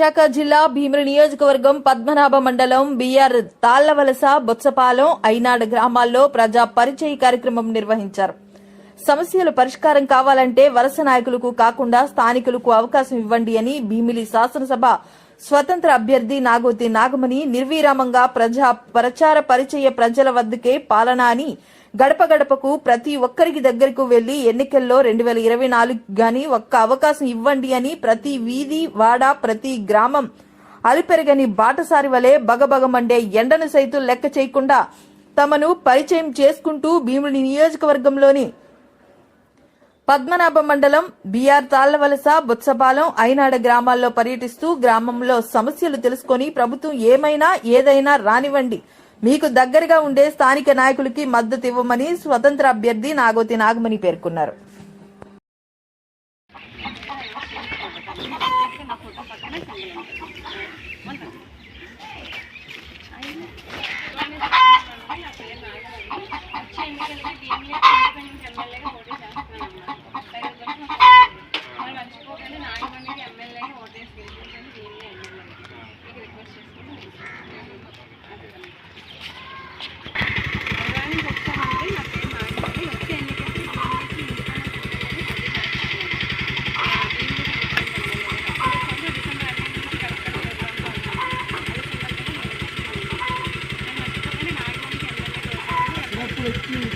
విశాఖ జిల్లా భీమిలి నియోజకవర్గం పద్మనాభ మండలం బిఆర్ తాళ్ళవలస బొత్సపాలెం ఐనాడు గ్రామాల్లో ప్రజా పరిచయ కార్యక్రమం నిర్వహించారు. సమస్యలు పరిష్కారం కావాలంటే వలస నాయకులకు కాకుండా స్థానికులకు అవకాశం ఇవ్వండి అని భీమిలి శాసనసభ స్వతంత్ర అభ్యర్థి నాగోతి నాగమణి నిర్విరామంగా ప్రజా ప్రచార పరిచయ ప్రజల వద్దకే పాలన అని గడప గడపకు ప్రతి ఒక్కరికి దగ్గరకు వెళ్ళి ఎన్నికల్లో రెండు వేల ఇరవై నాలుగు గాని ఒక్క అవకాశం ఇవ్వండి అని ప్రతి వీధి వాడ ప్రతి గ్రామం అలిపెరగని బాటసారి వలె బగబగమండే ఎండను సైతం లెక్క చేయకుండా తమను పరిచయం చేసుకుంటూ భీముడి నియోజకవర్గంలోని పద్మనాభ మండలం బీఆర్ తాళ్ళవలస బొత్సపాలెం ఐనాడ గ్రామాల్లో పర్యటిస్తూ గ్రామంలో సమస్యలు తెలుసుకొని ప్రభుత్వం ఏమైనా ఏదైనా రానివ్వండి. మీకు దగ్గరగా ఉండే స్థానిక నాయకులకి మద్దతు ఇవ్వమని స్వతంత్ర అభ్యర్థి నాగోతి నాగమణి పేర్కొన్నారు.